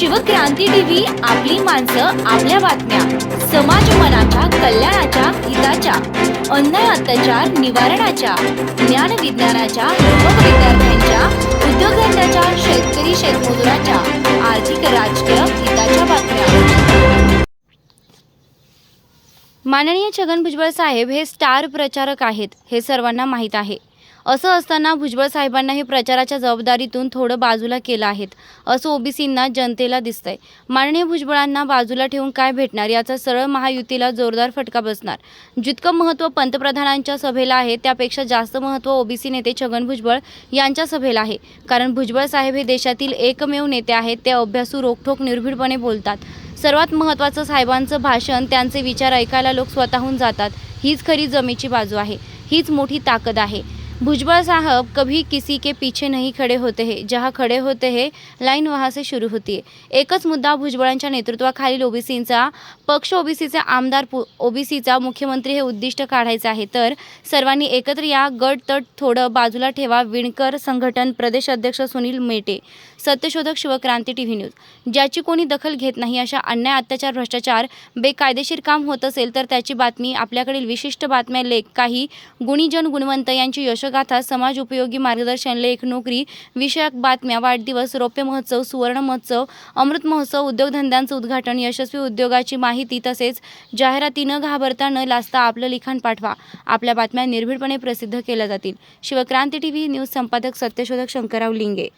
Shivkranti TV आपली माणसं आपल्या बातम्या. समाज मनाच्या कल्याणाच्या हिताच्या. अन्याय अत्याचार निवारणाच्या. ज्ञान विज्ञानाच्या युवक विद्यार्थ्यांच्या उद्योगधंद्याच्या शेतकरी शेतमजुराच्या. आर्थिक राजकीय हिताच्या बातम्या. माननीय छगन भुजबळ साहेब हे स्टार प्रचारक आहेत हे सर्वांना माहीत आहे. असं असताना भुजबळ साहेबांना हे प्रचाराच्या जबाबदारीतून थोडं बाजूला केलं आहेत. असं ओबीसींना जनतेला दिसतंय. माननीय भुजबळांना बाजूला ठेवून काय भेटणार? याचा सरळ महायुतीला जोरदार फटका बसणार. जितकं महत्त्व पंतप्रधानांच्या सभेला आहे त्यापेक्षा जास्त महत्त्व ओबीसी नेते छगन भुजबळ यांच्या सभेला आहे. कारण भुजबळ साहेब हे देशातील एकमेव नेते आहेत ते अभ्यासू रोखठोक निर्भीडपणे बोलतात. सर्वात महत्त्वाचं साहेबांचं भाषण त्यांचे विचार ऐकायला लोक स्वतःहून जातात. हीच खरी जमेची बाजू आहे. हीच मोठी ताकद आहे. भुजबळ साहब कभी किसी के पीछे नहीं खड़े होते हे। जहा खड़े होते हे लाईन वहासे सुरू होती एकच मुद्दा भुजबळांच्या नेतृत्वाखालील ओबीसींचा पक्ष ओबीसीचे आमदार ओबीसीचा मुख्यमंत्री हे उद्दिष्ट काढायचं आहे. तर सर्वांनी एकत्र या गट तट थोडं बाजूला ठेवा विणकर संघटन प्रदेश अध्यक्ष सुनील मेटे. सत्यशोधक शिवक्रांती टी व्ही न्यूज. ज्याची कोणी दखल घेत नाही अशा अन्याय अत्याचार भ्रष्टाचार बेकायदेशीर काम होत असेल तर त्याची बातमी आपल्याकडील विशिष्ट बातम्या लेख काही गुणीजन गुणवंत यांची यश यशगाथा समाज उपयोगी मार्गदर्शन लेख नोकरी विषयक बातम्या वाढदिवस रौप्य महोत्सव सुवर्ण महोत्सव अमृत महोत्सव उद्योगधंद्यांचं उद्घाटन यशस्वी उद्योगाची माहिती तसेच जाहिराती न घाबरता न लाजता आपलं लिखाण पाठवा. आपल्या बातम्या निर्भीडपणे प्रसिद्ध केल्या जातील. शिवक्रांती टी व्ही न्यूज संपादक सत्यशोधक शंकरराव लिंगे.